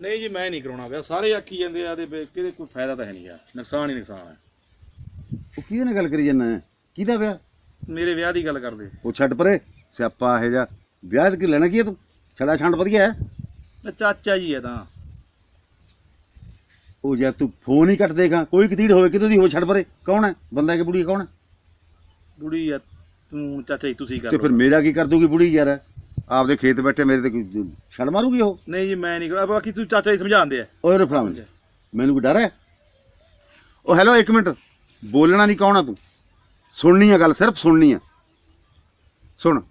ਨਹੀਂ ਜੀ ਮੈਂ ਨਹੀਂ ਕਰਾਉਣਾ ਵਿਆਹ। ਸਾਰੇ ਆਖੀ ਜਾਂਦੇ ਆ ਤੇ ਵੀ ਕਿਤੇ ਕੋਈ ਫਾਇਦਾ ਤਾਂ ਹੈ ਨਹੀਂ ਆ ਨੁਕਸਾਨ ਹੀ ਨੁਕਸਾਨ ਹੈ। ਉਹ ਕਿਹਦੇ ਨਾਲ ਗੱਲ ਕਰੀ ਜਾਂਦਾ ਕਿਹਦਾ ਵਿਆਹ? ਮੇਰੇ ਵਿਆਹ ਦੀ ਗੱਲ ਕਰਦੇ। ਉਹ ਛੱਡ ਪਰੇ ਸਿਆਪਾ ਇਹ ਜਾ ਵਿਆਹ ਤੇ ਕੀ ਲੈਣਾ ਕੀ ਹੈ ਤੂੰ? ਛੜਾ ਛੰਡ ਵਧੀਆ ਹੈ। ਤੇ ਚਾਚਾ ਜੀ ਹੈ ਤਾਂ। ਉਹ ਯਾਰ ਤੂੰ ਫੋਨ ਹੀ ਕੱਟ ਦੇਗਾ ਕੋਈ ਕਤੀੜ ਹੋਵੇ ਕਿਤੋਂ ਦੀ ਹੋ ਛੱਡ ਪਰੇ? ਕੌਣ ਹੈ? ਬੰਦਾ ਕਿ ਬੁੜੀ ਕੌਣ ਹੈ? ਬੁੜੀ ਆ ਤੂੰ ਚਾਚਾ ਜੀ ਤੁਸੀਂ ਕਰ ਤੇ ਫਿਰ। ਮੇਰਾ ਕੀ ਕਰ ਦੂਗੀ ਬੁੜੀ ਯਾਰ? ਆਪਦੇ ਖੇਤ ਬੈਠੇ ਮੇਰੇ ਤੇ ਕੋਈ ਛੜ ਮਾਰੂਗੀ ਉਹ? ਨਹੀਂ ਜੀ ਮੈਂ ਨਹੀਂ ਕਰਾ ਬਾਕੀ ਤੂੰ ਚਾਚਾ ਜੀ ਸਮਝਾਉਂਦੇ ਆ। ਓਏ ਰਫਰਾਮ ਮੈਨੂੰ ਕੋਈ ਡਰ ਹੈ? ਉਹ ਹੈਲੋ ਇੱਕ ਮਿੰਟ। ਬੋਲਣਾ ਨਹੀਂ ਕੌਣ ਆ ਤੂੰ? ਸੁਣਨੀ ਆ ਗੱਲ ਸਿਰਫ ਸੁਣਨੀ ਆ। ਸੁਣ।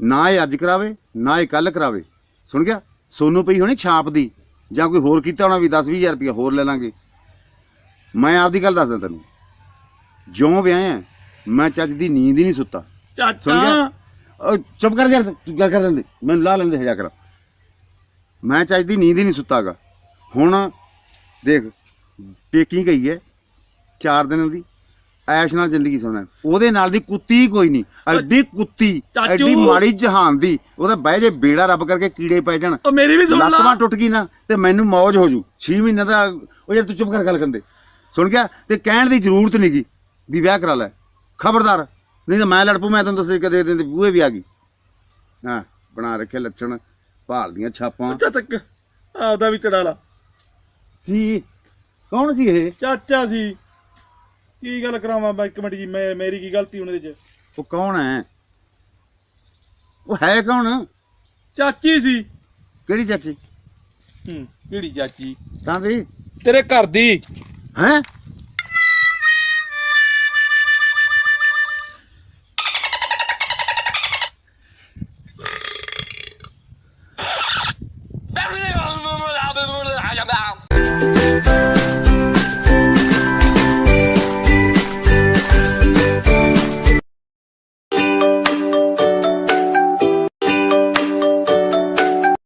ਨਾ ਇਹ ਅੱਜ ਕਰਾਵੇ ਨਾ ਇਹ ਕੱਲ ਕਰਾਵੇ। ਸੁਣ ਗਿਆ? ਸੋਨੂੰ ਪਈ ਹੋਣੀ ਛਾਪ ਦੀ। ਜਾਂ ਕੋਈ ਹੋਰ ਕੀਤਾ ਹੋਣਾ ਵੀ 10 20000 ਰੁਪਇਆ ਹੋਰ ਲੈ ਲਾਂਗੇ। ਮੈਂ ਆਪਦੀ ਗੱਲ ਦੱਸਦਾ ਤੈਨੂੰ। ਜਿਉਂ ਵਿਆਹਿਆ ਮੈਂ ਚੱਜ ਦੀ ਨੀਂਦ ਹੀ ਨਹੀਂ ਸੁੱਤਾ। ਸੁਣ ਗਿਆ? ਚਾਚਾ ਚੁੱਪ ਕਰ ਯਾਰ ਤੂੰ ਗੱਲ ਕਰ ਲੈਂਦੇ ਮੈਨੂੰ ਲਾ ਲੈਂਦੇ ਹਜਾ ਕਰ। ਮੈਂ ਚੱਜ ਦੀ ਨੀਂਦ ਹੀ ਨਹੀਂ ਸੁੱਤਾਗਾ ਹੁਣ ਦੇਖ ਪੇਕੀ ਗਈ ਹੈ ਚਾਰ ਦਿਨਾਂ ਦੀ ਐਸ਼ ਨਾਲ ਜ਼ਿੰਦਗੀ ਸੋਣਾ ਉਹਦੇ ਨਾਲ ਦੀ ਕੁੱਤੀ ਕੋਈ ਨਹੀਂ ਐਡੀ ਕੁੱਤੀ। ਐਡੀ ਮਾੜੀ ਜਹਾਨ ਦੀ ਉਹਦਾ ਬਹਿ ਜੇ ਬੇੜਾ ਰੱਬ ਕਰਕੇ ਕੀੜੇ ਪੈ ਜਾਣ। ਉਹ ਮੇਰੀ ਵੀ ਸੁਣ ਲੱਤਾਂ ਟੁੱਟ ਗਈ ਨਾ ਤੇ ਮੈਨੂੰ ਮੌਜ ਹੋ ਜੂ। 6 ਮਹੀਨੇ ਦਾ ਉਹ ਯਾਰ ਤੂੰ ਚੁੱਪ ਕਰ ਗੱਲ ਕਰਦੇ ਸੁਣ ਗਿਆ? ਤੇ ਕਹਿਣ ਦੀ ਜ਼ਰੂਰਤ ਨਹੀਂ ਗੀ ਵੀ ਵਿਆਹ ਕਰਾ ਲੈ। ਖਬਰਦਾਰ। ਨਹੀਂ ਤਾਂ ਮੈਂ ਲੜ ਪੂ ਮੈਂ ਤੈਨੂੰ ਦੱਸੇ ਕਦੇ ਦੇ ਬੂਹੇ ਵੀ ਆ ਗਈ। ਹਾਂ ਬਣਾ ਰੱਖੇ ਲੱਛਣ ਭਾਲ ਦੀਆਂ ਛਾਪਾਂ। ਚਾਚਾ ਤੱਕ ਆਪਦਾ ਵੀ ਚੜਾ ਲਾ। ਕੀ? ਕੌਣ ਸੀ ਇਹ? ਚਾਚਾ ਸੀ। ਕੀ ਗੱਲ ਕਰਾਵਾਂ ਮੈਂ ਇੱਕ ਮਿੰਟ ਜੀ ਮੈਂ ਮੇਰੀ ਕੀ ਗਲਤੀ ਉਹਨਾਂ ਦੇ ਚ? ਉਹ ਕੌਣ ਹੈ? ਉਹ ਹੈ ਕੌਣ? ਚਾਚੀ ਸੀ। ਕਿਹੜੀ ਚਾਚੀ? ਹੂੰ ਕਿਹੜੀ ਚਾਚੀ? ਤਾਂ ਵੀ। ਤੇਰੇ ਘਰ ਦੀ। ਹੈ?